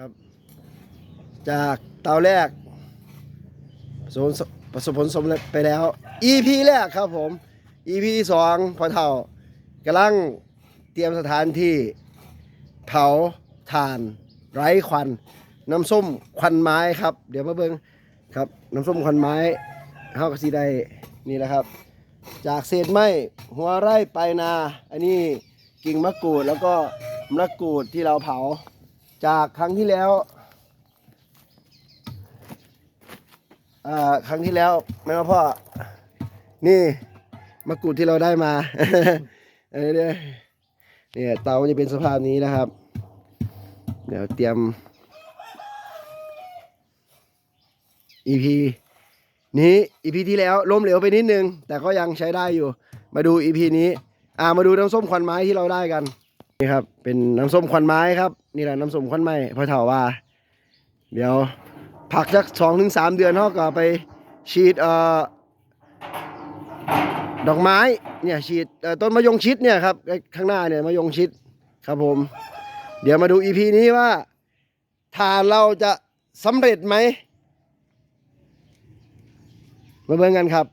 ครับ จากเตาแรกประสบประสบผลสำเร็จไปแล้ว EP แรกครับผม EP ที่สองพอเท่ากำลังเตรียมสถานที่เผาถ่านไร้ควัน น้ำส้มควันไม้ครับ เดี๋ยวมาเบิ้งครับ น้ำส้มควันไม้เฮาก็สิได้นี่แหละครับ จากเศษไม้หัวไร่ไปนา อันนี้กิ่งมะกรูดแล้วก็มะกรูดที่เราเผา จากครั้งที่แล้วอ่าครั้งที่แล้วแม่ว่าพ่อ นี่มะกรูดที่เราได้มาเออเนี่ยเนี่ยเตาจะเป็นสภาพนี้นะครับ เดี๋ยวเตรียม EP นี้ EP ที่แล้วล้มเหลวไปนิดนึง แต่ก็ยังใช้ได้อยู่ มาดู EP นี้ อ่ามาดูน้ำส้มควันไม้ที่เราได้กัน นี่ครับ เป็นน้ำส้มควันไม้ครับ นี่แหละน้ำสมควันไม้พอเถ่าว่า เดี๋ยวผักสักสองถึงสามเดือนเขาก็ไปฉีดเอ่อดอกไม้เนี่ยฉีดต้นมะยงชิดเนี่ยครับข้างหน้าเนี่ยมะยงชิดครับผม เดี๋ยวมาดู EP นี้ว่าทานเราจะสำเร็จไหมมาเบิ่งกันครับ